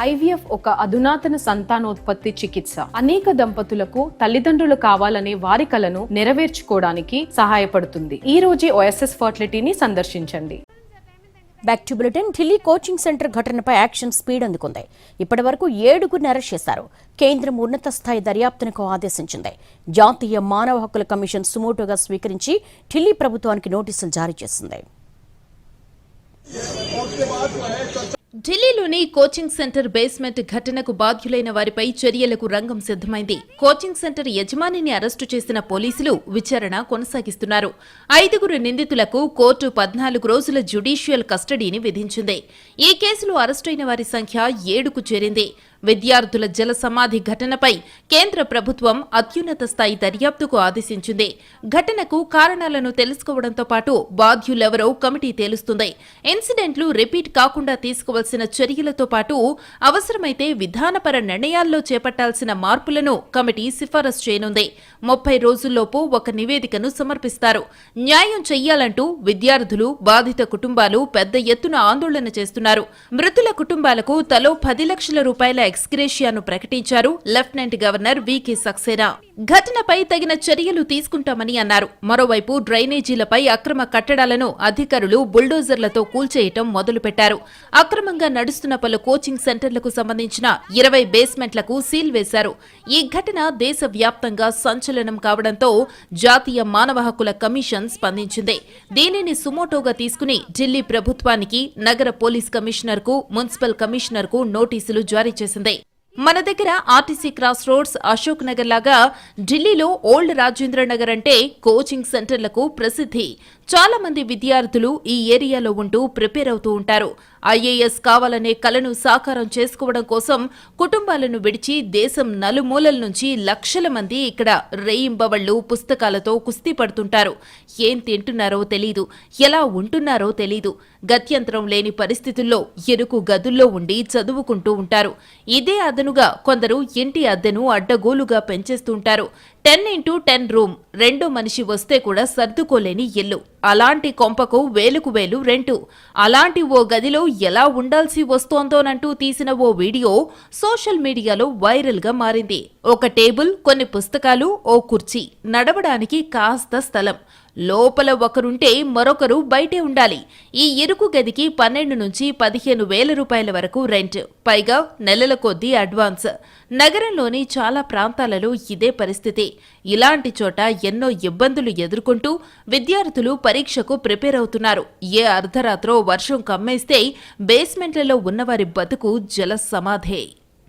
IVF ఒక అధునాతన సంతానోత్పత్తి చికిత్స. అనేక దంపతులకు తల్లిదండ్రులు కావాలనే వారి కలను నెరవేర్చుకోవడానికి సహాయపడుతుంది. ఈ రోజే ఓఎస్ఎస్ ఫర్టిలిటీని సందర్శించండి. Back to bulletin Delhi coaching centre ఘటనపై యాక్షన్ స్పీడ్ అందుకుంది. ఇప్పటి వరకు ఏడుగురిని అరెస్ట్ చేశారు. కేంద్రం ఉన్నత స్థాయి దర్యాప్తునకు ఆదేశించింది. జాతీయ మానవ హక్కుల కమిషన్ సుమోటోగా స్వీకరించి ఢిల్లీ ప్రభుత్వానికి నోటీసులు జారీ చేసింది. ఢిల్లీలోని కోచింగ్ సెంటర్ బేస్మెంట్ ఘటనకు బాధ్యులైన వారిపై చర్యలకు రంగం సిద్ధమైంది. కోచింగ్ సెంటర్ యజమానిని అరెస్టు చేసిన పోలీసులు విచారణ కొనసాగిస్తున్నారు. ఐదుగురు నిందితులకు కోర్టు పద్నాలుగు రోజుల జ్యుడీషియల్ కస్టడీని విధించింది. ఈ కేసులో అరెస్టైన వారి సంఖ్య ఏడుకు చేరింది. విద్యార్థుల జల సమాధి ఘటనపై కేంద్ర ప్రభుత్వం అత్యున్నత స్థాయి దర్యాప్తుకు ఆదేశించింది. ఘటనకు కారణాలను తెలుసుకోవడంతో పాటు బాధ్యులెవరో కమిటీ తేలుస్తుంది. ఇన్సిడెంట్లు రిపీట్ కాకుండా తీసుకోవాల్సిన చర్యలతో పాటు అవసరమైతే విధానపర నిర్ణయాల్లో చేపట్టాల్సిన మార్పులను కమిటీ సిఫారసు చేయనుంది. ముప్పై రోజుల్లోపు ఒక నివేదికను సమర్పిస్తారు. న్యాయం చెయ్యాలంటూ విద్యార్థులు బాధిత కుటుంబాలు పెద్ద ఎత్తున ఆందోళన చేస్తున్నారు. మృతుల కుటుంబాలకు తలో పది లక్షల రూపాయల ఎక్స్గ్రేషియాను ప్రకటించారు లెఫ్టినెంట్ గవర్నర్ వికే సక్సేనా. ఘటనపై తగిన చర్యలు తీసుకుంటామని అన్నారు. మరోవైపు డ్రైనేజీలపై అక్రమ కట్టడాలను అధికారులు బుల్డోజర్లతో కూల్చేయటం మొదలుపెట్టారు. అక్రమంగా నడుస్తున్న పలు కోచింగ్ సెంటర్లకు సంబంధించిన ఇరవై బేస్మెంట్లకు సీల్ వేశారు. ఈ ఘటన దేశవ్యాప్తంగా సంచలనం కావడంతో జాతీయ మానవ హక్కుల కమిషన్ స్పందించింది. దీనిని సుమోటోగా తీసుకుని ఢిల్లీ ప్రభుత్వానికి నగర పోలీస్ కమిషనర్కు మున్సిపల్ కమిషనర్కు నోటీసులు జారీ చేసింది. మన దగ్గర RTC cross roads Ashok Nagar లాగా ఢిల్లీలో ఓల్డ్ రాజేంద్ర నగర్ అంటే కోచింగ్ సెంటర్లకు ప్రసిద్ధి. చాలా మంది విద్యార్థులు ఈ ఏరియాలో ఉంటూ ప్రిపేర్ అవుతూ ఉంటారు. ఐఏఎస్ కావాలనే కలను సాకారం చేసుకోవడం కోసం కుటుంబాలను విడిచి దేశం నలుమూలల నుంచి లక్షల మంది ఇక్కడ రేయింబవళ్ళు పుస్తకాలతో కుస్తీ పడుతుంటారు. ఏం తింటున్నారో తెలీదు ఎలా ఉంటున్నారో తెలీదు. గత్యంతరం లేని పరిస్థితుల్లో ఎరుకు గదుల్లో ఉండి చదువుకుంటూ ఉంటారు. ఇదే అదనుగా కొందరు ఇంటి అద్దెను అడ్డగోలుగా పెంచేస్తుంటారు. టెన్ ఇంటూ టెన్ రూమ్ రెండో మనిషి వస్తే కూడా సర్దుకోలేని ఇల్లు. అలాంటి కొంపకు వేలుకు వేలు రెంటు. అలాంటి ఓ గదిలో ఎలా ఉండాల్సి వస్తోందోనంటూ తీసిన ఓ వీడియో సోషల్ మీడియాలో వైరల్గా మారింది. ఒక టేబుల్ కొన్ని పుస్తకాలు ఓ కుర్చీ. నడవడానికి కాస్త స్థలం. లోపల ఒకరుంటే మరొకరు బయటే ఉండాలి. ఈ ఇరుకు గదికి పన్నెండు నుంచి పదిహేను వేల రూపాయల వరకు రెంట్ పైగా నెలల కొద్దీ అడ్వాన్స్. నగరంలోని చాలా ప్రాంతాలలో ఇదే పరిస్థితి. ఇలాంటి చోట ఎన్నో ఇబ్బందులు ఎదుర్కొంటూ విద్యార్థులు పరీక్షకు ప్రిపేర్ అవుతున్నారు. ఏ అర్ధరాత్రో వర్షం కమ్మేస్తే బేస్మెంట్లలో ఉన్నవారి బతుకు జల సమాధే